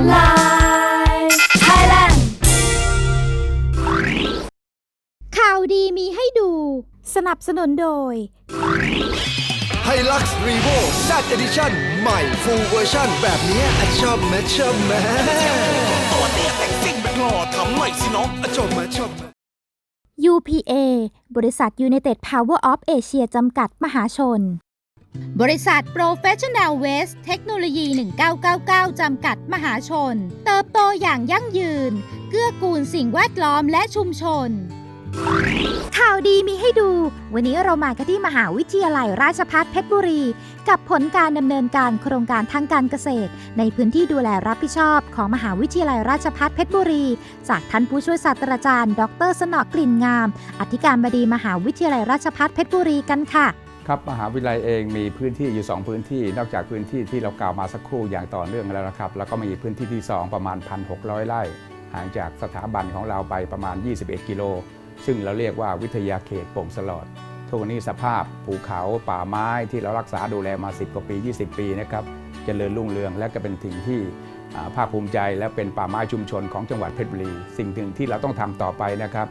Hotline Thailand ข่าวดีมีให้ดู สนับสนุนโดย ไฮลักซ์รีโว Z Edition ใหม่ Full Version แบบนี้อะชอบไหมชอบไหมตัวเตี้ยแต่งซิ่งแบบหล่อทำหน่อยสิน้องอะชอบไหมชอบไหม UPA บริษัท United Power of Asia จำกัดมหาชน บริษัท Professional Waste เทคโนโลยี 1999 จำกัดมหาชน เติบโตอย่างยั่งยืน เกื้อกูลสิ่งแวดล้อมและชุมชน ข่าวดีมีให้ดู วันนี้เรามากันที่มหาวิทยาลัยราชภัฏเพชรบุรี กับผลการดำเนินการโครงการทางการเกษตร ในพื้นที่ดูแลรับผิดชอบของมหาวิทยาลัยราชภัฏเพชรบุรี จากท่านผู้ช่วยศาสตราจารย์ ดร สนอกลิ่นงาม อธิการบดีมหาวิทยาลัยราชภัฏเพชรบุรีกันค่ะ ครับมหาวิทยาลัยเองมีพื้นที่อยู่ 2 พื้นที่ นอกจากพื้นที่ที่เรากล่าวมาสักครู่อย่างต่อเนื่องแล้วนะครับ แล้วก็มีพื้นที่ที่ 2 ประมาณ 1,600 ไร่ ห่างจากสถาบันของเราไปประมาณ 21 กิโล ซึ่งเราเรียกว่าวิทยาเขตโป่งสลอดทุกวันนี้สภาพภูเขาป่าไม้ที่เรารักษาดูแลมา 10 กว่าปี 20 ปีนะครับเจริญรุ่งเรืองและก็เป็นสิ่งที่ภาคภูมิใจและเป็นป่าไม้ชุมชนของจังหวัดเพชรบุรี สิ่งหนึ่งที่เราต้องทำต่อไปนะครับ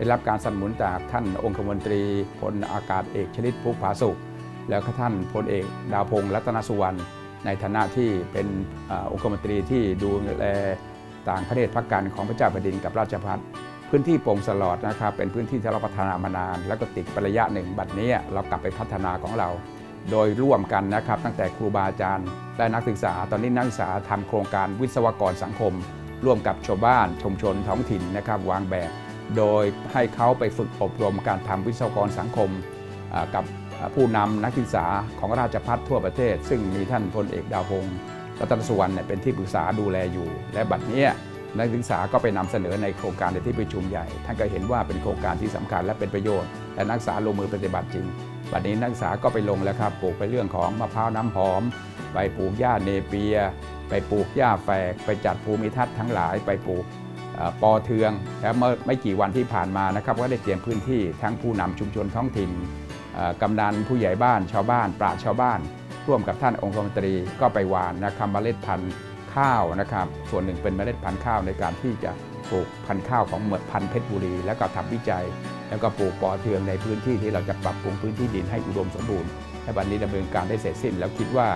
ได้รับการสนับสนุนจากท่านองคมนตรีพลอากาศเอกชลิตภูผาสุข แล้วก็ท่านพลเอกดาวพงศ์รัตนสุวรรณในฐานะที่เป็นอองคมนตรีที่ดูแลต่างประเทศพักการของพระเจ้าแผ่นดินกับราชพัฒพื้นที่โป่งสลอดนะครับเป็นพื้นที่ที่เราพัฒนามานาน แล้วก็ติดประยะหนึ่งบัดนี้เรากลับไปพัฒนาของเรา โดยร่วมกันนะครับ ตั้งแต่ครูบาอาจารย์และนักศึกษา ตอนนี้นักศึกษาทำโครงการวิศวกรสังคม ร่วมกับชาวบ้านชุมชนท้องถิ่นนะครับ วางแบบ โดยให้เขาไปฝึกอบรมการทำวิศวกรสังคมกับผู้นำนักศึกษาของราชพัฒทั่วประเทศ ซึ่งมีท่านพลเอกดาวพงศ์รัตนสุวรรณเป็นที่ปรึกษาดูแลอยู่ และบัดนี้นักศึกษาก็ไปนำเสนอในโครงการในที่ประชุมใหญ่ ท่านก็เห็นว่าเป็นโครงการที่สำคัญและเป็นประโยชน์ และนักศึกษาลงมือปฏิบัติจริง บัดนี้นักศึกษาก็ไปลงแล้วครับ ปลูกไปเรื่องของมะพร้าวน้ำหอม ไปปลูกหญ้าเนเปีย ไปปลูกหญ้าแฝก ไปจัดภูมิทัศน์ทั้งหลาย ไปปลูก ปอเทืองแล้วเมื่อไม่กี่วันที่ผ่านมานะครับก็ได้เตรียมพื้นที่ทั้งผู้นำชุมชนท้องถิ่นกำนันผู้ใหญ่บ้านชาวบ้าน ปราชชาวบ้าน ร่วมกับท่านองคมนตรีก็ไปหวานนะครับเมล็ดพันธุ์ข้าวนะครับ ส่วนหนึ่งเป็นเมล็ดพันธุ์ข้าวในการที่จะปลูกพันธุ์ข้าวของเมือพันธุ์เพชรบุรี แล้วก็ทำวิจัย แล้วก็ปลูกปอเทืองในพื้นที่ที่เราจะปรับปรุงพื้นที่ดินให้อุดมสมบูรณ์และบัดนี้ดำเนินการได้เสร็จสิ้น แล้วคิดว่า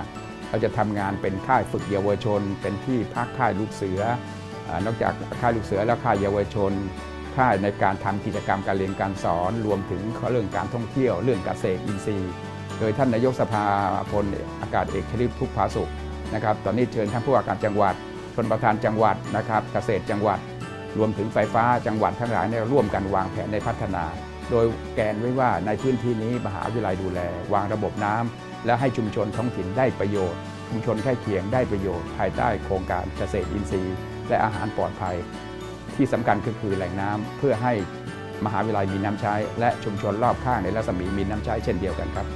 เราจะทำงานเป็นค่ายฝึกเยาวชน เป็นที่พักค่ายลูกเสือ นอกจากค่ายลูกเสือแล้วค่ายเยาวชน ค่ายในการทำกิจกรรมการเรียนการสอน รวมถึงเรื่องการท่องเที่ยว เรื่องเกษตรอินทรีย์ โดยท่านนายกสภาพลอากาศเอกชลิตทุกผาสุขนะครับตอนนี้เชิญท่านผู้ว่าการจังหวัดชนประธานจังหวัดนะครับเกษตรจังหวัด รวมถึงไฟฟ้าจังหวัดทั้งหลายร่วมกันวางแผนในพัฒนา โดยแกนไว้ว่าในพื้นที่นี้มหาวิทยาลัยดูแล วางระบบน้ำและให้ชุมชนท้องถิ่นได้ประโยชน์ ชุมชนใกล้เคียงได้ประโยชน์ ภายใต้โครงการเกษตรอินทรีย์ และอาหารปลอดภัย ที่สำคัญก็คือแหล่งน้ำเพื่อให้มหาวิทยาลัยมีน้ำใช้ และชุมชนรอบข้างในรัศมีมีน้ำใช้เช่นเดียวกันครับ